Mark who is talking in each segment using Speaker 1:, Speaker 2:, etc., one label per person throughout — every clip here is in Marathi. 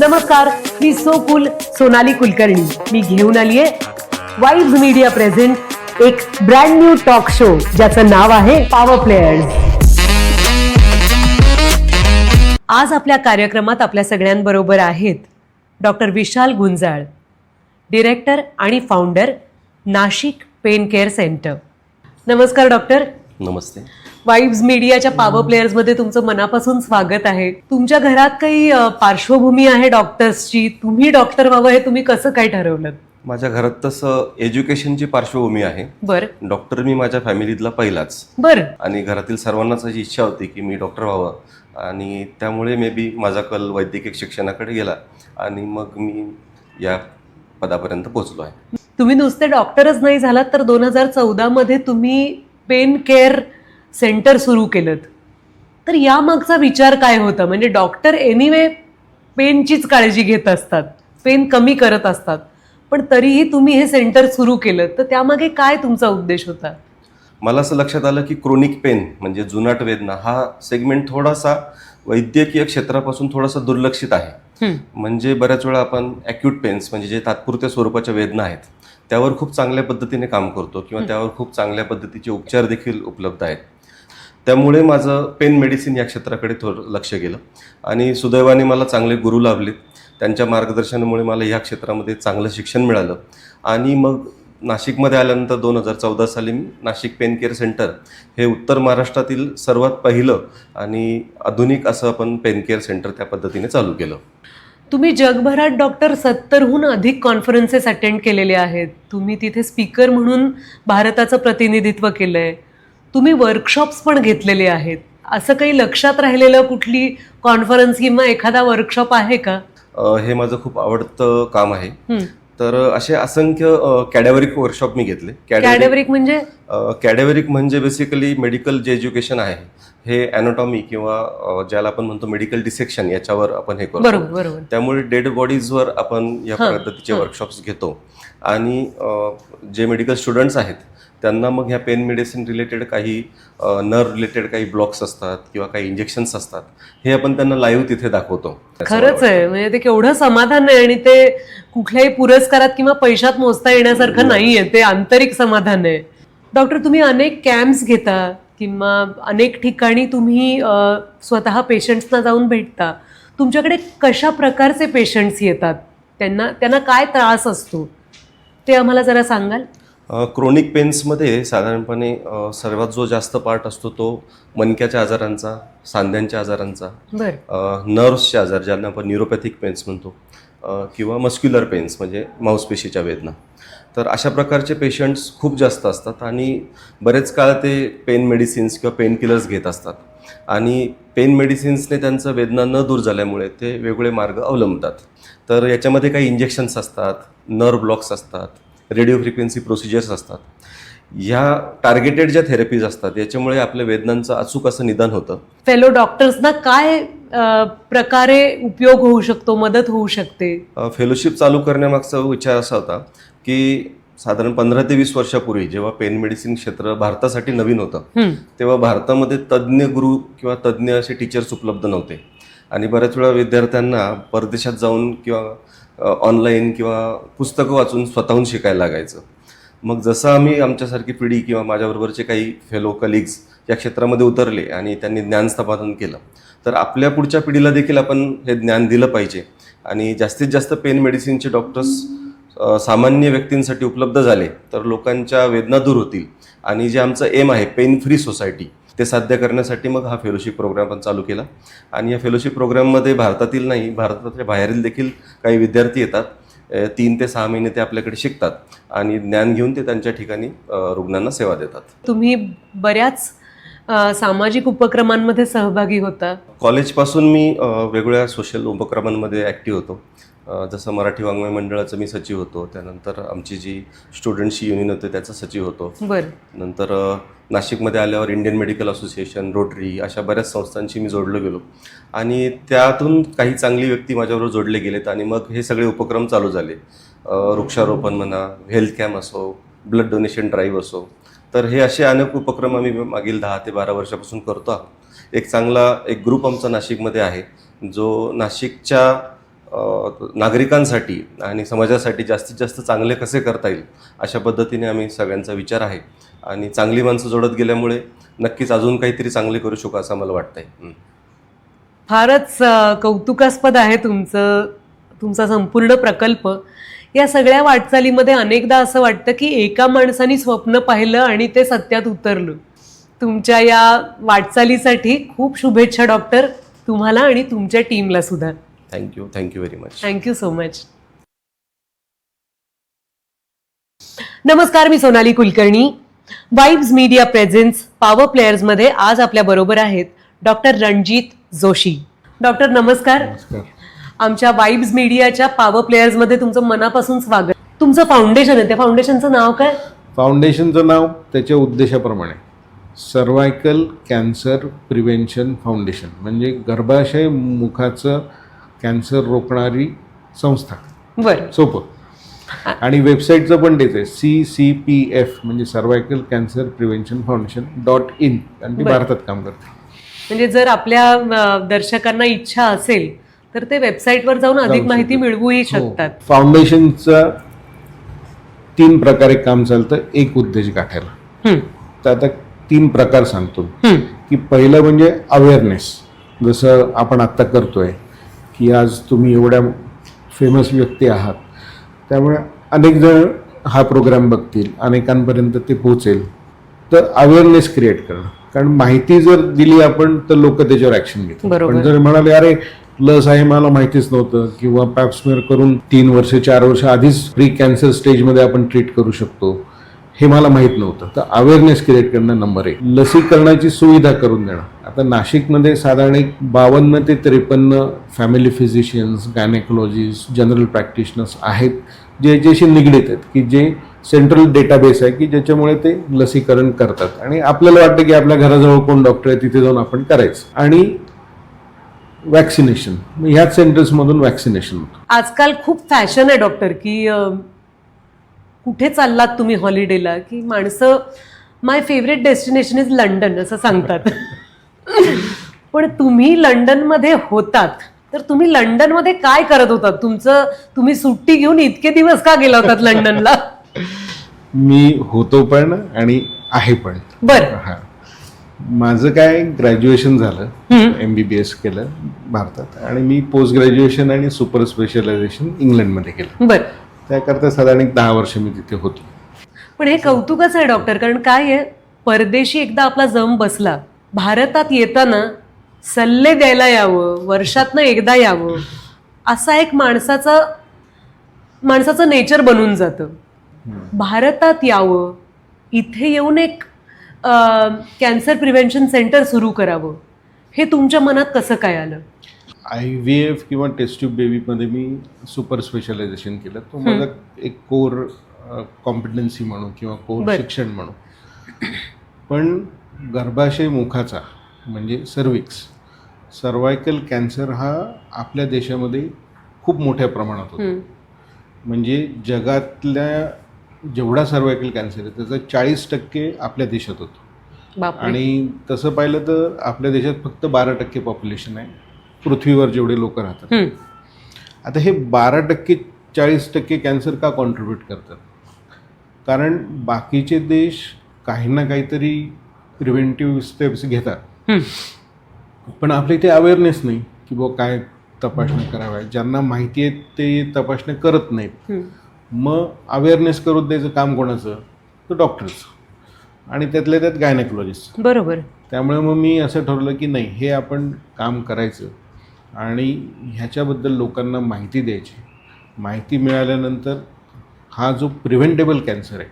Speaker 1: नमस्कार मी सो कुल सोनाली कुलकर्णी. मी घेऊन आलीये वाईब्स मीडिया प्रेझेंट एक ब्रँड न्यू टॉक शो ज्याचं नाव आहे पॉवर प्लेयर्स आज आपल्या कार्यक्रमात आपल्या सगळ्यांबरोबर आहेत डॉक्टर विशाल गुंजाळ डिरेक्टर आणि founder Nashik pain care centre नमस्कार डॉक्टर
Speaker 2: नमस्ते.
Speaker 1: वाईब्स मीडियाच्या पॉवर प्लेयर्समध्ये तुमचं मनापासून स्वागत आहे. तुमच्या घरात काही पार्श्वभूमी आहे डॉक्टर्सची तुम्ही डॉक्टर व्हावं हे तुम्ही कसं काय ठरवलं?
Speaker 2: माझ्या घरात तसं एज्युकेशनची पार्श्वभूमी आहे.
Speaker 1: बर.
Speaker 2: डॉक्टर मी माझ्या फॅमिलीतला पहिलाच.
Speaker 1: बर.
Speaker 2: आणि घरातील सर्वांनाच अशी इच्छा होती की मी डॉक्टर व्हावं. आणि त्यामुळे मे बी माझा कल वैद्यकीय शिक्षणाकडे गेला. आणि मग मी या पदापर्यंत पोहोचलो आहे.
Speaker 1: तुम्ही नुसते डॉक्टरच नाही झालात तर दोन हजार चौदा मध्ये तुम्ही पेन केअर सेंटर सुरू केलं तर यामागचा विचार काय होता? म्हणजे डॉक्टर एनिवे पेनचीच काळजी घेत असतात. पेन कमी करत असतात. पण तरीही तुम्ही हे सेंटर सुरू केलं तर त्यामागे काय तुमचा उद्देश होता?
Speaker 2: मला असं लक्षात आलं की क्रोनिक पेन म्हणजे जुनाट वेदना हा सेगमेंट थोडासा वैद्यकीय क्षेत्रापासून थोडासा दुर्लक्षित आहे. म्हणजे बऱ्याच वेळा आपण ॲक्यूट पेन्स म्हणजे जे तात्पुरत्या स्वरूपाच्या वेदना आहेत त्यावर खूप चांगल्या पद्धतीने काम करतो किंवा त्यावर खूप चांगल्या पद्धतीचे उपचार देखील उपलब्ध आहेत. त्यामुळे माझं पेन मेडिसिन या क्षेत्राकडे थोडं लक्ष गेलं. आणि सुदैवाने मला चांगले गुरु लाभले. त्यांच्या मार्गदर्शनामुळे मला या क्षेत्रामध्ये चांगलं शिक्षण मिळालं. आणि मग नाशिकमध्ये आल्यानंतर दोन हजार चौदा साली मी नाशिक पेन केअर सेंटर हे उत्तर महाराष्ट्रातील सर्वात पहिलं आणि आधुनिक असं आपण पेन केअर सेंटर त्या पद्धतीने चालू केलं.
Speaker 1: तुम्ही जगभरात डॉक्टर सत्तरहून अधिक कॉन्फरन्सेस अटेंड केलेले आहेत. तुम्ही तिथे स्पीकर म्हणून भारताचं प्रतिनिधित्व केलं आहे तुम्ही वर्कशॉप्स पण घेतलेले आहेत. असं काही लक्षात राहिलेलं कुठली कॉन्फरन्स किंवा एखादा वर्कशॉप आहे का?
Speaker 2: हे माझं खूप आवडतं काम आहे. तर असे असंख्य कॅडेवरिक वर्कशॉप मी घेतले.
Speaker 1: कॅडेवरिक म्हणजे?
Speaker 2: कॅडेवरिक म्हणजे बेसिकली मेडिकल जे एज्युकेशन आहे हे अॅनाटॉमी किंवा ज्याला आपण म्हणतो मेडिकल डिसेक्शन याच्यावर आपण हे करतो. त्यामुळे डेड बॉडीजवर आपण या पद्धतीचे. वर्कशॉप्स घेतो. आणि जे मेडिकल स्टुडंट्स आहेत त्यांना मग ह्या पेन मेडिसिन रिलेटेड काही नर्व रिलेटेड काही ब्लॉक्स असतात किंवा काही इंजेक्शन्स असतात हे आपण त्यांना लाईव्ह तिथे दाखवतो.
Speaker 1: खरंच आहे. म्हणजे ते केवढं समाधान आहे आणि ते कुठल्याही पुरस्कारात किंवा पैशात मोजता येण्यासारखं नाहीये. ते आंतरिक समाधान आहे. डॉक्टर तुम्ही अनेक कॅम्प्स घेता किंवा अनेक ठिकाणी तुम्ही स्वतः पेशंट्सना जाऊन भेटता. तुमच्याकडे कशा प्रकारचे पेशंट्स येतात? त्यांना त्यांना काय त्रास असतो? ते आम्हाला जरा सांगाल?
Speaker 2: क्रोनिक पेन्समध्ये साधारणपणे सर्वात जो जास्त पार्ट असतो तो मणक्याच्या आजारांचा सांध्यांच्या आजारांचा
Speaker 1: बर.
Speaker 2: नर्व्सचे आजार ज्यांना आपण न्यूरोपॅथिक पेन्स म्हणतो किंवा मस्क्युलर पेन्स म्हणजे मांसपेशीच्या वेदना. तर अशा प्रकारचे पेशंट्स खूप जास्त असतात आणि बरेच काळ ते पेन मेडिसिन्स किंवा पेन किलर्स घेत असतात. आणि पेन मेडिसिन्सने त्यांचं वेदना न दूर झाल्यामुळे ते वेगवेगळे मार्ग अवलंबतात. तर याच्यामध्ये काही इंजेक्शन्स असतात नर्व ब्लॉक्स असतात रेडिओ फ्रिक्वेन्सी प्रोसिजर्स असतात. ह्या टार्गेटेड ज्या थेरपीज असतात याच्यामुळे आपल्या वेदनांचं अचूक असं निदान होतं.
Speaker 1: फेलो डॉक्टर्सना काय प्रकारे उपयोग होऊ शकतो मदत होऊ शकते?
Speaker 2: फेलोशिप चालू करण्यामागचा विचार असा होता की साधारण पंधरा ते वीस वर्षापूर्वी जेव्हा पेन मेडिसिन क्षेत्र भारतासाठी नवीन होतं. तेव्हा भारतामध्ये तज्ज्ञ गुरु किंवा तज्ज्ञ असे टीचर्स उपलब्ध नव्हते. आणि बऱ्याच वेळा विद्यार्थ्यांना परदेशात जाऊन किंवा ऑनलाईन किंवा पुस्तकं वाचून स्वतःहून शिकायला लागायचं. मग जसं आम्ही आमच्यासारखी पिढी किंवा माझ्याबरोबरचे काही फेलो कलिग्स या क्षेत्रामध्ये उतरले आणि त्यांनी ज्ञान संपादन केलं तर आपल्या पुढच्या पिढीला देखील आपण हे ज्ञान दिलं पाहिजे. आणि जास्तीत जास्त पेन मेडिसिनचे डॉक्टर्स सामान्य व्यक्तींसाठी उपलब्ध झाले तर लोकांच्या वेदना दूर होतील. आणि जे आमचं एम आहे पेन फ्री सोसायटी ते साध्य करण्यासाठी मग हा फेलोशिप प्रोग्राम आपण चालू केला. आणि या फेलोशिप प्रोग्राममध्ये भारतातील नाही भारताच्या बाहेरील देखील काही विद्यार्थी येतात. तीन ते सहा महिने ते आपल्याकडे शिकतात आणि ज्ञान घेऊन ते त्यांच्या ठिकाणी रुग्णांना सेवा देतात.
Speaker 1: तुम्ही बऱ्याच सामाजिक उपक्रमांमध्ये सहभागी होता.
Speaker 2: कॉलेजपासून मी वेगवेगळ्या सोशल उपक्रमांमध्ये ॲक्टिव्ह होतो. जसं मराठी वाङ्मय मंडळाचं मी सचिव होतो त्यानंतर आमची जी स्टुडंटची युनियन होते त्याचा सचिव होतो.
Speaker 1: बर.
Speaker 2: नंतर नाशिकमध्ये आल्यावर इंडियन मेडिकल असोसिएशन रोटरी अशा बऱ्याच संस्थांशी मी जोडलो गेलो. आणि त्यातून काही चांगली व्यक्ती माझ्याबरोबर जोडले गेलेत आणि मग हे सगळे उपक्रम चालू झाले. वृक्षारोपण म्हणा हेल्थ कॅम्प असो ब्लड डोनेशन ड्राईव्ह असो. तर हे असे अनेक उपक्रम आम्ही मागील दहा ते बारा वर्षापासून करतो आहोत. एक चांगला एक ग्रुप आमचा नाशिकमध्ये आहे जो नाशिकच्या नागरिकांसाठी आणि समाजासाठी जास्तीत जास्त चांगले कसे करता येईल अशा पद्धतीने आम्ही सगळ्यांचा विचार आहे. आणि चांगली माणसं जोडत गेल्यामुळे नक्कीच अजून काहीतरी चांगले करू शकू असं मला वाटतंय.
Speaker 1: फारच कौतुकास्पद आहे तुमचं तुमचा संपूर्ण प्रकल्प. या सगळ्या वाटचालीमध्ये अनेकदा असं वाटतं की एका माणसाने स्वप्न पाहिलं आणि ते सत्यात उतरलं. तुमच्या या वाटचालीसाठी खूप शुभेच्छा डॉक्टर तुम्हाला आणि तुमच्या टीमला सुद्धा.
Speaker 2: Thank you thank you very much
Speaker 1: thank you so much नमस्कार मी Sonali Kulkarni. Vibes media presence power प्लेयर्समध्ये आज आपल्या बरोबर आहेत डॉक्टर रणजित जोशी. डॉक्टर नमस्कार.
Speaker 3: नमस्कार.
Speaker 1: आमच्या वाईब्स मीडियाच्या पॉवर प्लेयर्समध्ये तुमचं मनापासून स्वागत. तुमचं फाउंडेशन आहे त्या फाउंडेशनचं नाव काय?
Speaker 3: फाउंडेशनचं नाव त्याच्या उद्देशाप्रमाणे. सर्वायकल कॅन्सर प्रिव्हेन्शन फाउंडेशन म्हणजे गर्भाशय मुखाचं कॅन्सर रोखणारी संस्था.
Speaker 1: बरं.
Speaker 3: सोपं. आणि वेबसाईटचं पण तेच आहे सी सी पी एफ म्हणजे cervical cancer prevention foundation dot in. आणि ती. भारतात काम करते.
Speaker 1: म्हणजे जर आपल्या दर्शकांना इच्छा असेल तर ते वेबसाईटवर जाऊन अधिक माहिती. मिळवूही
Speaker 3: हो.
Speaker 1: शकतात.
Speaker 3: फाउंडेशनचं तीन प्रकारे काम चालतं. एक उद्देश गाठायला तर आता तीन प्रकार सांगतो. की पहिलं म्हणजे अवेअरनेस जसं आपण आत्ता करतोय की आज तुम्ही एवढ्या फेमस व्यक्ती आहात. त्यामुळे अनेक जण हा प्रोग्राम बघतील अनेकांपर्यंत ते पोहोचेल. तर अवेअरनेस क्रिएट करणं. कारण माहिती जर दिली आपण तर लोक त्याच्यावर ऍक्शन घेतात. पण जर म्हणाले अरे लस आहे मला माहितीच नव्हतं. किंवा पॅप्समेअर करून तीन वर्ष चार वर्ष आधीच प्री कॅन्सर स्टेजमध्ये आपण ट्रीट करू शकतो. हे मला माहीत नव्हतं. तर अवेअरनेस क्रिएट करणं नंबर एक. लसीकरणाची सुविधा करून देणं. आता नाशिकमध्ये साधारण एक बावन्न ते त्रेपन्न family physicians gynaecologist general practitioners आहेत जे ज्याशी निगडीत आहेत की जे सेंट्रल डेटाबेस आहे की ज्याच्यामुळे ते लसीकरण करतात. आणि आपल्याला वाटतं की आपल्या घराजवळ कोण डॉक्टर आहे तिथे जाऊन आपण करायचं. आणि वॅक्सिनेशन ह्याच सेंटर्समधून वॅक्सिनेशन होतं.
Speaker 1: आजकाल खूप फॅशन आहे डॉक्टर की कुठे चाललात तुम्ही हॉलिडेला की माणसं my favourite destination is London असं सांगतात. पण तुम्ही लंडनमध्ये होतात. तर तुम्ही लंडनमध्ये काय करत होतात? तुमचं तुम्ही सुट्टी घेऊन इतके दिवस का गेला होतात लंडनला?
Speaker 3: मी होतो पण आणि आहे पण.
Speaker 1: बरं.
Speaker 3: हा. माझं काय ग्रॅज्युएशन झालं.
Speaker 1: हम्म.
Speaker 3: एम बी बी एस केलं भारतात. आणि मी पोस्ट ग्रॅज्युएशन आणि सुपर स्पेशलायझेशन इंग्लंडमध्ये केलं.
Speaker 1: बरं.
Speaker 3: त्याकरता साधारण एक दहा वर्ष मी तिथे होतो.
Speaker 1: पण हे कौतुकच आहे डॉक्टर. कारण काय आहे? परदेशी एकदा आपला जम बसला. भारतात येताना सल्ले द्यायला यावं वर्षातनं एकदा यावं असा एक माणसाचा माणसाचं नेचर बनून जातं. भारतात यावं इथे येऊन एक कॅन्सर प्रिव्हेन्शन सेंटर सुरू करावं हे तुमच्या मनात कसं काय आलं?
Speaker 3: आय व्ही एफ किंवा टेस्ट ट्यूब बेबीमध्ये मी सुपर स्पेशलायझेशन केलं. तो माझा एक कोर कॉम्पिटन्सी म्हणू किंवा कोर. शिक्षण म्हणू. पण गर्भाशय मुखाचा म्हणजे सर्विक्स सर्वायकल कॅन्सर हा आपल्या देशामध्ये खूप मोठ्या प्रमाणात होतो. म्हणजे जगातल्या जेवढा सर्वायकल कॅन्सर आहे त्याचा चाळीस टक्के आपल्या देशात होतो. आणि तसं पाहिलं तर आपल्या देशात फक्त बारा टक्के पॉप्युलेशन आहे पृथ्वीवर जेवढे लोक राहतात. आता हे बारा टक्के चाळीस टक्के कॅन्सर का कॉन्ट्रीब्यूट करतात? कारण बाकीचे देश काही ना काहीतरी प्रिव्हेंटिव्ह स्टेप्स घेतात. पण आपल्या इथे अवेअरनेस नाही की बुवा काय तपासण्या कराव्या ज्यांना माहिती आहे ते तपासण्या करत नाहीत. मग अवेअरनेस करून द्यायचं काम कोणाचं? तर डॉक्टरचं आणि त्यातल्या त्यात गायनेकोलॉजिस्ट
Speaker 1: बरोबर.
Speaker 3: त्यामुळे मग मी असं ठरवलं की नाही हे आपण काम करायचं. आणि ह्याच्याबद्दल लोकांना माहिती द्यायची. माहिती मिळाल्यानंतर हा जो प्रिव्हेंटेबल कॅन्सर आहे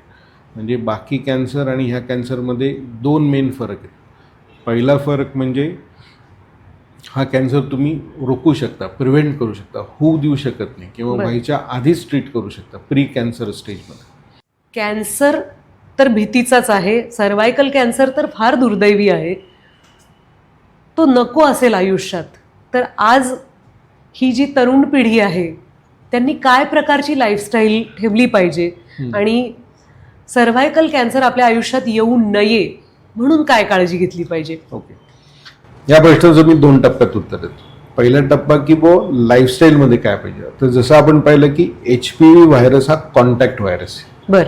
Speaker 3: म्हणजे बाकी कॅन्सर आणि ह्या कॅन्सरमध्ये दोन मेन फरक आहेत. पहिला फरक म्हणजे हा कॅन्सर तुम्ही रोखू शकता प्रिव्हेंट करू शकता होऊ देऊ शकत नाही किंवा. व्हायच्या आधीच ट्रीट करू शकता प्री कॅन्सर स्टेजमध्ये.
Speaker 1: कॅन्सर तर भीतीचाच आहे सर्वायकल कॅन्सर तर फार दुर्दैवी आहे. तो नको असेल आयुष्यात. तर आज ही जी तरुण पिढी आहे त्यांनी काय प्रकारची लाईफस्टाईल ठेवली पाहिजे आणि सर्वायकल कॅन्सर आपल्या आयुष्यात येऊ नये म्हणून काय काळजी घेतली पाहिजे?
Speaker 3: ओके. या प्रश्नाचं मी दोन टप्प्यात उत्तर देतो. पहिला टप्पा की बो लाईफस्टाईलमध्ये काय पाहिजे? तर जसं आपण पाहिलं की एच पी व्ही व्हायरस हा कॉन्टॅक्ट व्हायरस आहे.
Speaker 1: बर.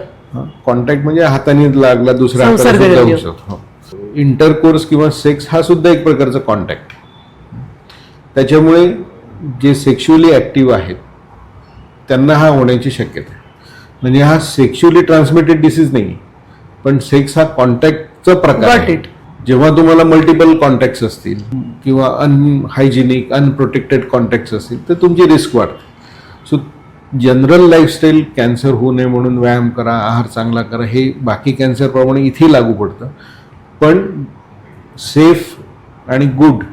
Speaker 3: कॉन्टॅक्ट म्हणजे हाताने लागला दुसऱ्या हाताला. सुद्धा इंटरकोर्स किंवा सेक्स हा सुद्धा एक प्रकारचा कॉन्टॅक्ट त्याच्यामुळे जे सेक्शुअली ऍक्टिव्ह आहेत त्यांना हा होण्याची शक्यता आहे. म्हणजे हा सेक्शुअली ट्रान्समिटेड डिसीज नाही पण सेक्स हा कॉन्टॅक्टचा प्रकार. जेव्हा तुम्हाला मल्टिपल कॉन्टॅक्ट्स असतील किंवा अनहायजेनिक अनप्रोटेक्टेड कॉन्टॅक्ट्स असतील तर तुमची रिस्क वाढते. सो जनरल लाईफस्टाईल कॅन्सर होऊ नये म्हणून व्यायाम करा आहार चांगला करा हे बाकी कॅन्सरप्रमाणे इथे लागू पडतं. पण सेफ आणि गुड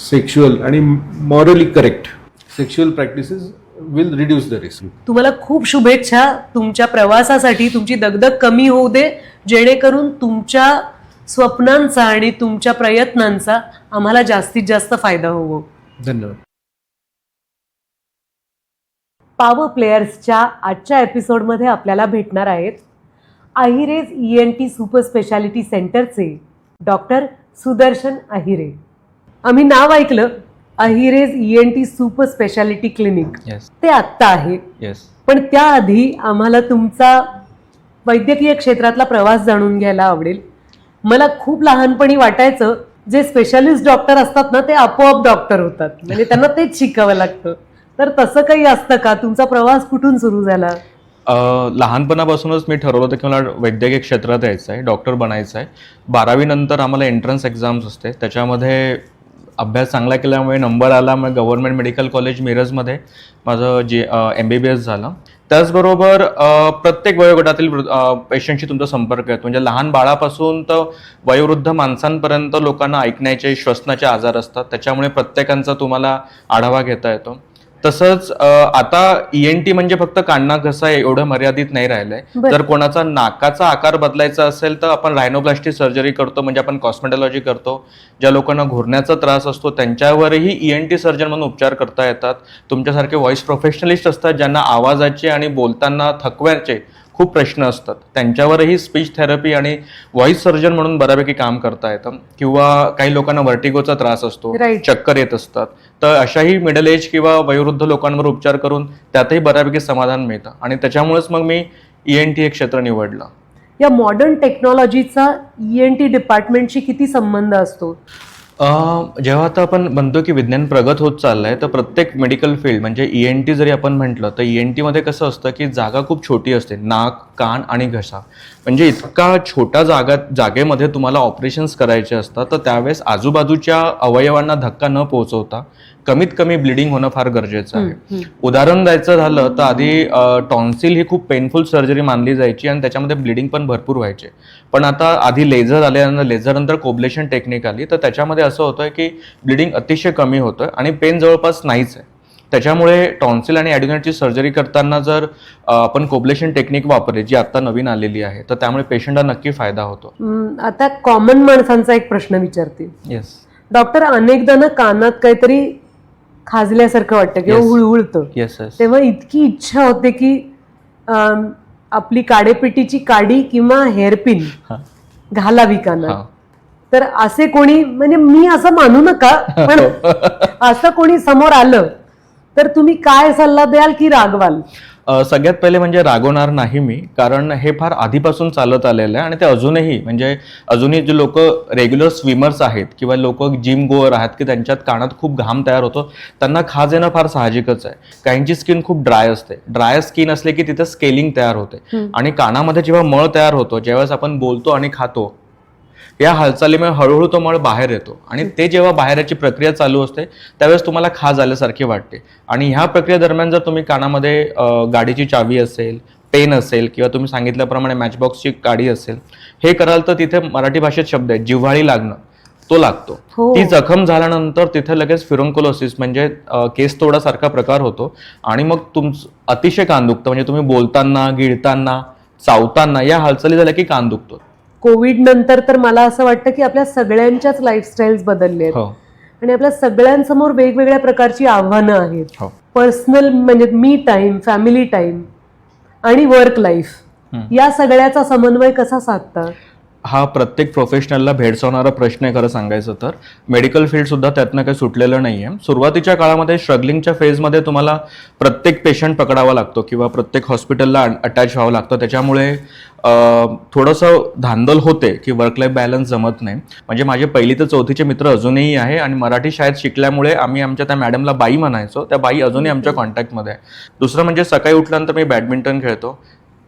Speaker 3: सेक्शुअल आणि morally correct sexual practices will reduce the risk
Speaker 1: तुम्हाला खूप शुभेच्छा. तुमच्या प्रवासासाठी तुमची दगदग कमी होऊ दे. जेणेकरून तुमच्या स्वप्नांचा आणि तुमच्या प्रयत्नांचा आम्हाला जास्तीत जास्त फायदा होवो.
Speaker 3: धन्यवाद.
Speaker 1: पावर प्लेयर्सच्या आजच्या एपिसोडमध्ये आपल्याला भेटणार आहेत Ahire's E N T super speciality सेंटरचे डॉक्टर सुदर्शन अहिरे. आम्ही नाव ऐकलं Ahire's E N T super speciality clinic.
Speaker 4: Yes
Speaker 1: ते आत्ता आहे.
Speaker 4: येस
Speaker 1: पण त्याआधी आम्हाला तुमचा वैद्यकीय क्षेत्रातला प्रवास जाणून घ्यायला आवडेल. मला खूप लहानपणी वाटायचं जे स्पेशालिस्ट डॉक्टर असतात ना ते आपोआप डॉक्टर होतात. म्हणजे त्यांना तेच शिकावं लागतं. तर तसं काही असतं का? तुमचा प्रवास कुठून सुरू झाला?
Speaker 4: लहानपणापासूनच मी ठरवलं होतं की मला वैद्यकीय क्षेत्रात यायचं आहे डॉक्टर बनायचं आहे बारावी नंतर आम्हाला एंट्रन्स एक्झाम्स असते. त्याच्यामध्ये अभ्यास चांगला केल्यामुळे नंबर आला मग गव्हर्नमेंट मेडिकल कॉलेज मिरजमध्ये माझं जे एम बी बी एस झालं. त्याचबरोबर प्रत्येक वयोगटातील पेशंटशी तुमचा संपर्क येतो. म्हणजे लहान बाळापासून तर वयोवृद्ध माणसांपर्यंत लोकांना ऐकण्याचे श्वसनाचे आजार असतात. त्याच्यामुळे प्रत्येकांचा तुम्हाला आढावा घेता येतो. तसंच आता ई एन टी म्हणजे फक्त काढणं कसं आहे एवढं मर्यादित नाही राहिलंय. जर कोणाचा नाकाचा आकार बदलायचा असेल तर आपण रायनोप्लास्टिक सर्जरी करतो म्हणजे आपण कॉस्मेटॉलॉजी करतो. ज्या लोकांना घुरण्याचा त्रास असतो त्यांच्यावरही ई एन टी सर्जन म्हणून उपचार करता येतात. तुमच्यासारखे व्हॉइस प्रोफेशनलिस्ट असतात ज्यांना आवाजाचे आणि बोलताना थकव्याचे खूप प्रश्न असतात. त्यांच्यावरही स्पीच थेरपी आणि व्हॉइस सर्जन म्हणून बऱ्यापैकी काम करता येतं. किंवा काही लोकांना व्हर्टिगोचा त्रास असतो. चक्कर येत असतात. तर अशाही मिडल एज किंवा वयोवृद्ध लोकांवर उपचार करून त्यातही बऱ्यापैकी समाधान मिळतं. आणि त्याच्यामुळेच मग मी ई एन टी हे क्षेत्र निवडलं.
Speaker 1: या मॉडर्न टेक्नॉलॉजीचा ई एन टी डिपार्टमेंटशी किती संबंध असतो?
Speaker 4: जेव्हा आता आपण म्हणतो की विज्ञान प्रगत होत चाललं आहे तर प्रत्येक मेडिकल फील्ड म्हणजे ई एन टी जरी आपण म्हटलं तर ई एन टीमध्ये कसं असतं की जागा खूप छोटी असते नाक कान आणि घसा. म्हणजे इतका छोटा जागा जागेमध्ये तुम्हाला ऑपरेशन्स करायचे असतात तर त्यावेळेस आजूबाजूच्या अवयवांना धक्का न पोहोचवता कमीत कमी ब्लिडिंग होणं फार गरजेचं आहे. उदाहरण द्यायचं झालं तर आधी टॉन्सिल ही खूप पेनफुल सर्जरी मानली जायची आणि त्याच्यामध्ये ब्लिडिंग पण भरपूर व्हायचे. पण आता आधी लेझर आल्यानंतर लेझर नंतर कोब्लेशन टेक्निक आली तर त्याच्यामध्ये असं होतं की ब्लिडिंग अतिशय कमी होतं आणि पेन जवळपास नाहीच आहे. त्याच्यामुळे टॉन्सिल आणि ॲड्युनेटची सर्जरी करताना जर आपण कोब्लेशन टेक्निक वापरली जी आता नवीन आलेली आहे तर त्यामुळे पेशंटला नक्की फायदा होतो.
Speaker 1: आता कॉमन माणसांचा एक प्रश्न विचारते.
Speaker 4: येस
Speaker 1: डॉक्टर अनेकदा ना कानात काहीतरी खाजल्यासारखं वाटतं किंवा
Speaker 4: Yes.
Speaker 1: हुळहुळतं.
Speaker 4: येस येस
Speaker 1: तेव्हा इतकी इच्छा होते की अम, आपली काडेपिटीची काडी किंवा हेअरपिन
Speaker 4: हां.
Speaker 1: घालावी कानात
Speaker 4: हां.
Speaker 1: तर असे कोणी म्हणजे मी असं मानू नका पण असं कोणी समोर आलं तर तुम्ही काय सल्ला द्याल की रागवाल?
Speaker 4: सगळ्यात पहिले म्हणजे रागवणार नाही मी कारण हे फार आधीपासून चालत आलेलं आहे आणि ते अजूनही म्हणजे अजूनही जे लोक रेग्युलर स्विमर्स आहेत किंवा लोक जिम गोअर आहेत की त्यांच्यात कानात खूप घाम तयार होतो त्यांना खाज येणं फार साहजिकच आहे. काहींची स्किन खूप ड्राय असते. ड्राय स्किन असले की तिथे स्केलिंग तयार होते. आणि कानामध्ये जेव्हा मळ तयार होतो ज्यावेळेस आपण बोलतो आणि खातो या हालचालीमुळे हळूहळू तो मळ बाहेर येतो. आणि ते जेव्हा बाहेर याची प्रक्रिया चालू असते त्यावेळेस तुम्हाला खाज आल्यासारखी वाटते. आणि ह्या प्रक्रियेदरम्यान जर तुम्ही कानामध्ये गाडीची चावी असेल पेन असेल किंवा तुम्ही सांगितल्याप्रमाणे मॅचबॉक्सची गाडी असेल हे कराल तर तिथे मराठी भाषेत शब्द आहे जिव्हाळी लागणं तो लागतो.
Speaker 1: हो.
Speaker 4: ती जखम झाल्यानंतर तिथे लगेच फिरोंकोलोसिस म्हणजे केस तोडासारखा प्रकार होतो. आणि मग तुम अतिशय कान दुखतं. म्हणजे तुम्ही बोलताना गिळताना चावताना या हालचाली झाल्या की कान दुखतो.
Speaker 1: कोविड नंतर तर मला असं वाटतं की आपल्या सगळ्यांच्याच लाईफस्टाईल्स बदलले आहेत.
Speaker 4: हो.
Speaker 1: आणि आपल्या सगळ्यांसमोर वेगवेगळ्या प्रकारची आव्हानं आहेत.
Speaker 4: हो.
Speaker 1: पर्सनल म्हणजे मी टाइम फॅमिली टाइम आणि वर्क लाईफ. या सगळ्याचा समन्वय कसा साधता?
Speaker 4: हा प्रत्येक प्रोफेशनलला भेडसावणारा प्रश्न आहे खरं सांगायचं तर. मेडिकल फील्डसुद्धा त्यातनं काही सुटलेलं नाही आहे सुरुवातीच्या काळामध्ये स्ट्रगलिंगच्या फेजमध्ये तुम्हाला प्रत्येक पेशंट पकडावा लागतो किंवा प्रत्येक हॉस्पिटलला अटॅच व्हावं लागतं. त्याच्यामुळे थोडंसं धांदल होते की वर्क लाईफ बॅलन्स जमत नाही. म्हणजे माझे पहिली तर चौथीचे मित्र अजूनही आहे आणि मराठी शाळेत शिकल्यामुळे आम्ही आमच्या त्या मॅडमला बाई म्हणायचो. त्या बाई अजूनही आमच्या कॉन्टॅक्टमध्ये आहे. दुसरं म्हणजे सकाळी उठल्यानंतर मी बॅडमिंटन खेळतो.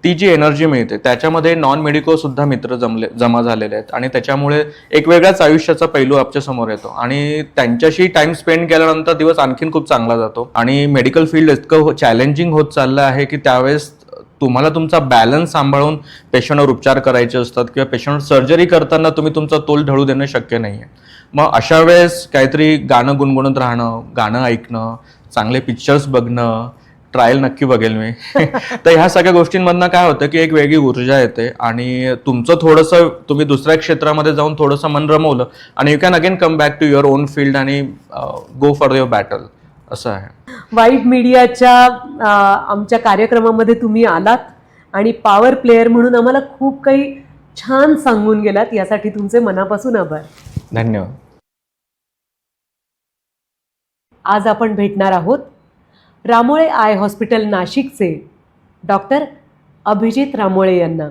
Speaker 4: ती जी एनर्जी मिळते त्याच्यामध्ये नॉन मेडिकोसुद्धा मित्र जमले जमा झालेले आहेत. आणि त्याच्यामुळे एक वेगळ्याच आयुष्याचा पैलू आमच्यासमोर येतो. आणि त्यांच्याशी टाइम स्पेंड केल्यानंतर दिवस आणखीन खूप चांगला जातो. आणि मेडिकल फील्ड इतकं हो, चॅलेंजिंग होत चाललं आहे की त्यावेळेस तुम्हाला तुमचा बॅलन्स सांभाळून पेशंटवर उपचार करायचे असतात किंवा पेशंट सर्जरी करताना तुम्ही तुमचा तोल ढळू देणं शक्य नाही आहे मग अशा वेळेस काहीतरी गाणं गुणगुणत राहणं गाणं ऐकणं चांगले पिक्चर्स बघणं ट्रायल नक्की बघेल मी. तर ह्या सगळ्या गोष्टींमधनं काय होतं की एक वेगळी ऊर्जा येते आणि तुमचं थोडंसं तुम्ही दुसऱ्या क्षेत्रामध्ये जाऊन थोडंसं मन रमवलं आणि you can again come back to your own field आणि गो फॉर युअर बॅटल असं आहे.
Speaker 1: वाईट मीडियाच्या आमच्या कार्यक्रमामध्ये तुम्ही आलात आणि पॉवर प्लेअर म्हणून आम्हाला खूप काही छान सांगून गेलात. यासाठी तुमचे मनापासून आभार.
Speaker 4: धन्यवाद.
Speaker 1: आज आपण भेटणार आहोत. रामोळे आय हॉस्पिटल नाशिकचे डॉक्टर अभिजित रामोळे यांना.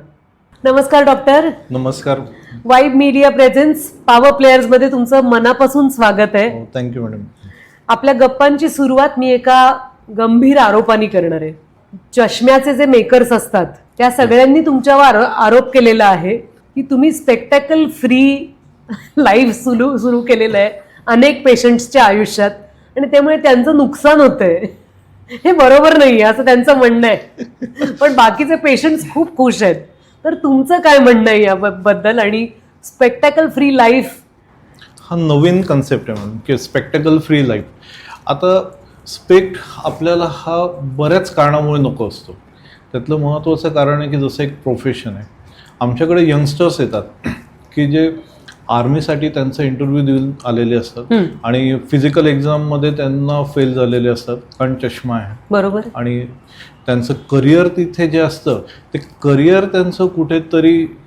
Speaker 1: नमस्कार डॉक्टर.
Speaker 5: नमस्कार.
Speaker 1: वाईब मीडिया प्रेझेन्स पॉवर प्लेयर्समध्ये तुमचं मनापासून स्वागत आहे.
Speaker 5: थँक्यू मॅडम
Speaker 1: आपल्या गप्पांची सुरुवात मी एका गंभीर आरोपाने करणार आहे. चष्म्याचे जे मेकर्स असतात त्या सगळ्यांनी तुमच्यावर आरो- आरोप केलेला आहे की तुम्ही स्पेक्टॅकल फ्री लाईफ सुरू सुरू केलेलं आहे अनेक पेशंट्सच्या आयुष्यात. आणि त्यामुळे त्यांचं नुकसान होतंय. हे बरोबर नाही असं त्यांचं म्हणणं आहे. पण बाकीचे पेशंट्स खूप खुश आहेत. तर तुमचं काय म्हणणं आहे याबद्दल आणि स्पेक्टॅकल फ्री लाईफ
Speaker 5: हा नवीन कन्सेप्ट आहे म्हणून की स्पेक्टॅकल फ्री लाईफ आता स्पेक्ट आपल्याला हा बऱ्याच कारणामुळे नको असतो. त्यातलं महत्त्वाचं कारण आहे की जसं एक प्रोफेशन आहे. आमच्याकडे यंगस्टर्स येतात की जे आर्मीसाठी त्यांचा इंटरव्ह्यू देऊन आलेले असतात. आणि फिजिकल एक्झाममध्ये त्यांना फेल झालेले असतात. कारण चष्मा आहे.
Speaker 1: बरोबर.
Speaker 5: आणि त्यांचं करिअर तिथे जे असतं ते करिअर त्यांचं कुठेतरी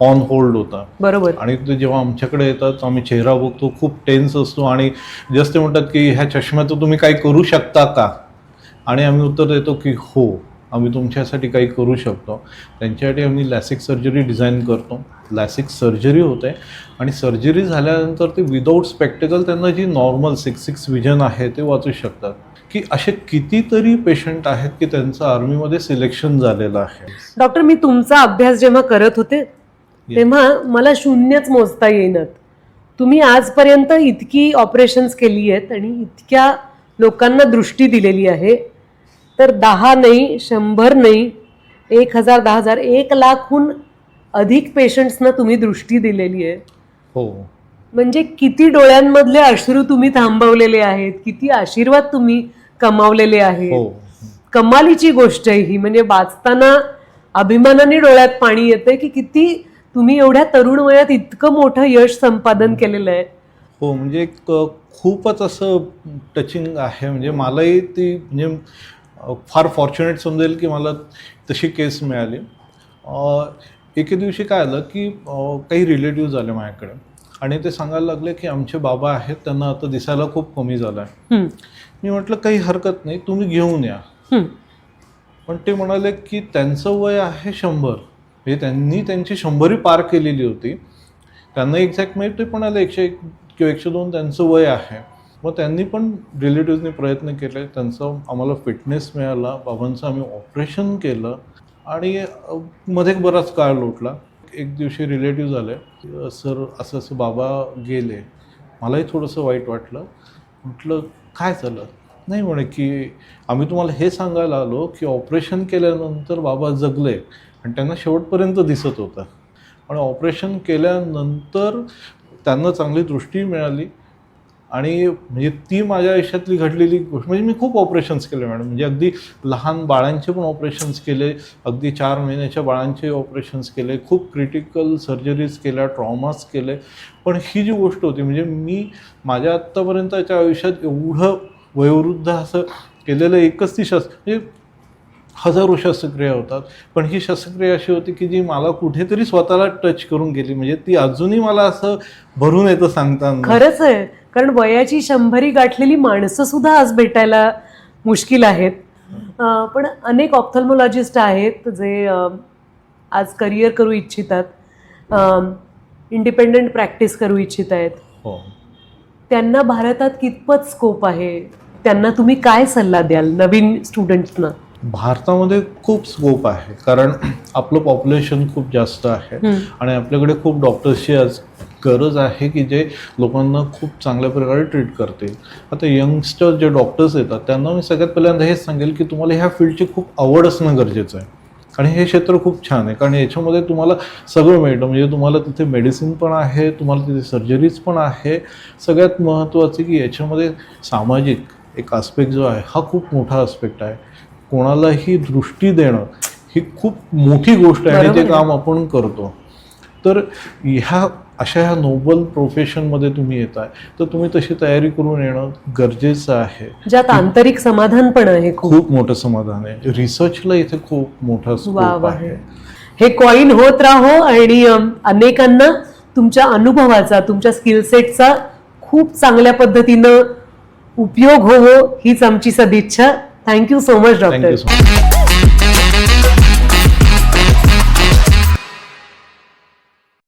Speaker 5: ऑन होल्ड होतं.
Speaker 1: बरोबर.
Speaker 5: आणि ते जेव्हा आमच्याकडे येतात आम्ही चेहरा बघतो खूप टेन्स असतो. आणि जस्ट ते म्हणतात की ह्या चष्म्याचं तुम्ही काही करू शकता का? आणि आम्ही उत्तर देतो की हो. आम्ही तुमच्यासाठी काही करू शकतो. त्यांच्यासाठी आम्ही लॅसिक सर्जरी डिझाईन करतो. लॅसिक सर्जरी होते. आणि सर्जरी झाल्यानंतर ते विदाऊट स्पेक्टेकल त्यांना जी नॉर्मल सिक्स सिक्स विजन आहे ते वाचू शकतात. की असे कितीतरी पेशंट आहेत की त्यांचं आर्मीमध्ये सिलेक्शन झालेलं आहे.
Speaker 1: डॉक्टर मी तुमचा अभ्यास जेव्हा करत होते तेव्हा मला शून्यच मोजता येईनात. तुम्ही आजपर्यंत इतकी ऑपरेशन्स केली आहेत आणि इतक्या लोकांना दृष्टी दिलेली आहे. तर दहा नाही शंभर नाही एक हजार दहा हजार एक लाखहून अधिक पेशंट्सना तुम्ही दृष्टी दिलेली आहे.
Speaker 5: हो.
Speaker 1: म्हणजे किती डोळ्यांमधले अश्रू तुम्ही थांबवलेले आहेत किती आशीर्वाद तुम्ही कमावलेले आहेत.
Speaker 5: हो.
Speaker 1: कमालीची गोष्ट आहे ही म्हणजे वाचताना अभिमानाने डोळ्यात पाणी येते की किती तुम्ही एवढ्या तरुण वयात इतकं मोठं यश संपादन केलेलं आहे.
Speaker 5: हो म्हणजे खूपच असं टचिंग आहे. म्हणजे मलाही ती म्हणजे फार फॉर्च्युनेट समजेल की मला तशी केस मिळाली. एके दिवशी काय आलं की काही रिलेटिव्ह आले माझ्याकडे आणि ते सांगायला लागले की आमचे बाबा आहेत त्यांना आता दिसायला खूप कमी झालं आहे मी म्हटलं काही हरकत नाही तुम्ही घेऊन या. पण ते म्हणाले की त्यांचं वय आहे शंभर. म्हणजे त्यांनी त्यांची शंभरी पार केलेली होती. त्यांना एक्झॅक्ट माहीत ते पण आलं एकशे एक किंवा एकशे दोन त्यांचं वय आहे. मग त्यांनी पण रिलेटिव्हजने प्रयत्न केले. त्यांचं आम्हाला फिटनेस मिळाला. बाबांचं आम्ही ऑपरेशन केलं. आणि मध्ये एक बराच काळ लोटला. एक दिवशी रिलेटिव्ह झाले सर असं असं बाबा गेले. मलाही थोडंसं वाईट वाटलं. म्हटलं काय झालं? नाही म्हणे की आम्ही तुम्हाला हे सांगायला आलो की ऑपरेशन केल्यानंतर बाबा जगले. आणि त्यांना शेवटपर्यंत दिसत होतं. आणि ऑपरेशन केल्यानंतर त्यांना चांगली दृष्टी मिळाली. आणि म्हणजे ती माझ्या आयुष्यातली घडलेली गोष्ट म्हणजे मी खूप ऑपरेशन्स केले मॅडम. म्हणजे अगदी लहान बाळांचे पण ऑपरेशन्स केले अगदी चार महिन्याच्या बाळांचे ऑपरेशन्स केले खूप क्रिटिकल सर्जरीज केल्या ट्रॉमास केले. पण ही जी गोष्ट होती म्हणजे मी माझ्या आत्तापर्यंतच्या आयुष्यात एवढं वयोवृद्ध असं केलेलं एकच ती शस म्हणजे हजारो शस्त्रक्रिया होतात. पण ही शस्त्रक्रिया अशी होती की जी मला कुठेतरी स्वतःला टच करून गेली. म्हणजे ती अजूनही मला असं भरून येतं सांगताना.
Speaker 1: खरंच आहे. कारण वयाची शंभरी गाठलेली माणसं सुद्धा आज भेटायला मुश्किल आहेत. पण अनेक ऑप्थल्मॉलॉजिस्ट आहेत जे आज करिअर करू इच्छितात. इंडिपेंडंट प्रॅक्टिस करू इच्छित आहेत.
Speaker 5: हो.
Speaker 1: त्यांना भारतात कितपत स्कोप आहे? त्यांना तुम्ही काय सल्ला द्याल नवीन स्टुडंट्सना
Speaker 5: भारतामध्ये खूप स्कोप आहे. कारण आपलं पॉप्युलेशन खूप जास्त आहे आणि आपल्याकडे खूप डॉक्टर्सची आज गरज आहे की जे लोकांना खूप चांगल्या प्रकारे ट्रीट करतील. आता यंगस्टर जे डॉक्टर्स येतात त्यांना मी सगळ्यात पहिल्यांदा हेच सांगेल की तुम्हाला ह्या फील्डची खूप आवड असणं गरजेचं आहे. आणि हे क्षेत्र खूप छान आहे. कारण याच्यामध्ये तुम्हाला सगळं मिळतं. म्हणजे तुम्हाला तिथे मेडिसिन पण आहे तुम्हाला तिथे सर्जरीज पण आहे. सगळ्यात महत्त्वाचं की याच्यामध्ये सामाजिक एक आस्पेक्ट जो आहे हा खूप मोठा आस्पेक्ट आहे. कोणालाही दृष्टी देणं ही खूप मोठी गोष्ट आहे आणि ते. काम आपण करतो. तर ह्या अशा ह्या नोबल प्रोफेशनमध्ये तुम्ही येत आहे तर तुम्ही तशी तयारी करून येणं गरजेचं आहे.
Speaker 1: ज्यात आंतरिक समाधान पण आहे खूप.
Speaker 5: मोठं समाधान आहे. रिसर्चला इथे खूप मोठा स्कोप आहे.
Speaker 1: हे कॉईन होत राहो आणि अनेकांना तुमच्या अनुभवाचा तुमच्या स्किल सेटचा खूप चांगल्या पद्धतीनं उपयोग होवो हीच आमची सदिच्छा. Thank you so much doctor
Speaker 5: thank you so much